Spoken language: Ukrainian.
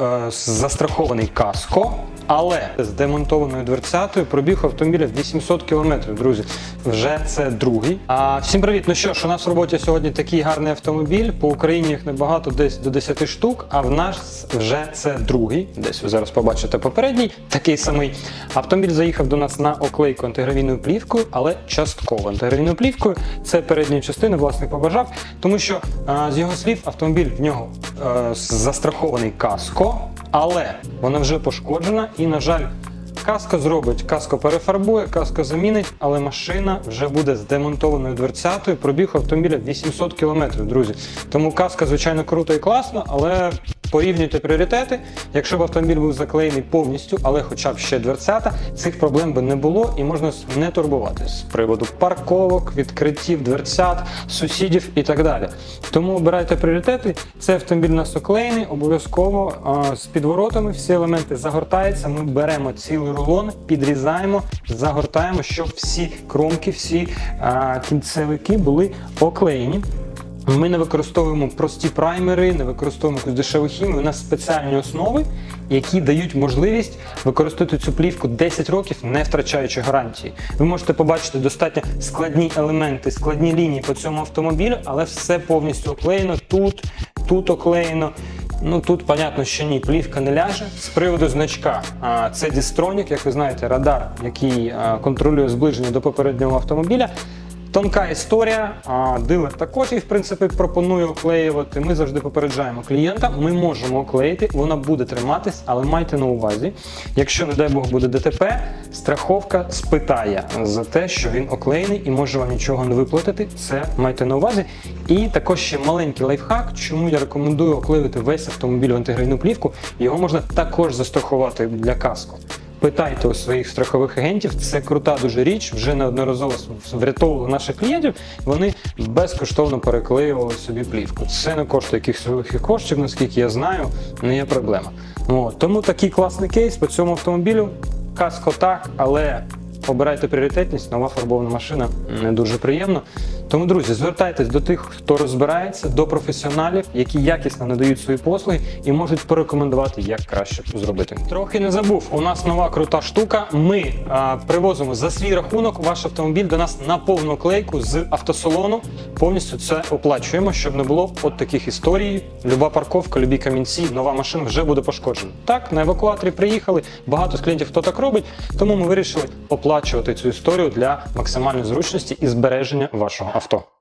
е, застрахований каско, але з демонтованою дверцятою пробіг автомобіля 800 км, друзі. Вже це другий. А всім привіт! Ну що ж, у нас в роботі сьогодні такий гарний автомобіль. По Україні їх небагато, десь до 10 штук. А в нас вже це другий. Десь ви зараз побачите попередній, такий самий. Автомобіль заїхав до нас на оклейку антигравійною плівкою, але частково антигравійною плівкою. Це передньої частини власник побажав, тому що а, з його слів автомобіль в нього е, застрахований каско, але вона вже пошкоджена і, на жаль, Каско зробить, каско перефарбує, каско замінить, але машина вже буде з демонтованою дверцятою. Пробіг автомобіля 800 км, друзі. Тому каска, звичайно, круто і класно, але порівнюйте пріоритети. Якщо б автомобіль був заклеєний повністю, але хоча б ще дверцята, цих проблем би не було і можна не турбуватись з приводу парковок, відкриттів дверцят, сусідів і так далі. Тому обирайте пріоритети. Це автомобіль нас оклеєний, обов'язково з підворотами всі елементи загортаються. Ми беремо цілий рулон, підрізаємо, загортаємо, щоб всі кромки, всі кінцевики були оклеєні. Ми не використовуємо прості праймери, не використовуємо якусь дешеву хімію. У нас спеціальні основи, які дають можливість використовувати цю плівку 10 років, не втрачаючи гарантії. Ви можете побачити достатньо складні елементи, складні лінії по цьому автомобілю, але все повністю оклеєно тут, тут оклеєно. Ну тут понятно, що ні, плівка не ляже. З приводу значка, це Distronic, як ви знаєте, радар, який контролює зближення до попереднього автомобіля. Тонка історія, а дилер також їх в принципі пропонує оклеювати. Ми завжди попереджаємо клієнта. Ми можемо оклеїти, вона буде триматись, але майте на увазі, якщо, не дай Бог, буде ДТП, страховка спитає за те, що він оклеєний і може вам нічого не виплатити. Це майте на увазі. І також ще маленький лайфхак, чому я рекомендую оклеювати весь автомобіль в антигрейну плівку. Його можна також застрахувати для каску. Питайте у своїх страхових агентів, це крута дуже річ. Вже неодноразово врятовували наших клієнтів. Вони безкоштовно переклеювали собі плівку. Це не коштує якихось великих коштів, наскільки я знаю, не є проблема. От. Тому такий класний кейс по цьому автомобілю. Каско так, але обирайте пріоритетність, нова фарбована машина не дуже приємно. Тому, друзі, звертайтесь до тих, хто розбирається, до професіоналів, які якісно надають свої послуги і можуть порекомендувати, як краще зробити. Трохи не забув, у нас нова крута штука. Ми а, привозимо за свій рахунок ваш автомобіль до нас на повну клейку з автосалону. Повністю це оплачуємо, щоб не було от таких історій. Люба парковка, любі камінці, нова машина вже буде пошкоджена. Так, на евакуаторі приїхали. Багато з клієнтів хто так робить, тому ми вирішили оплачувати цю історію для максимальної зручності і збереження вашого авто.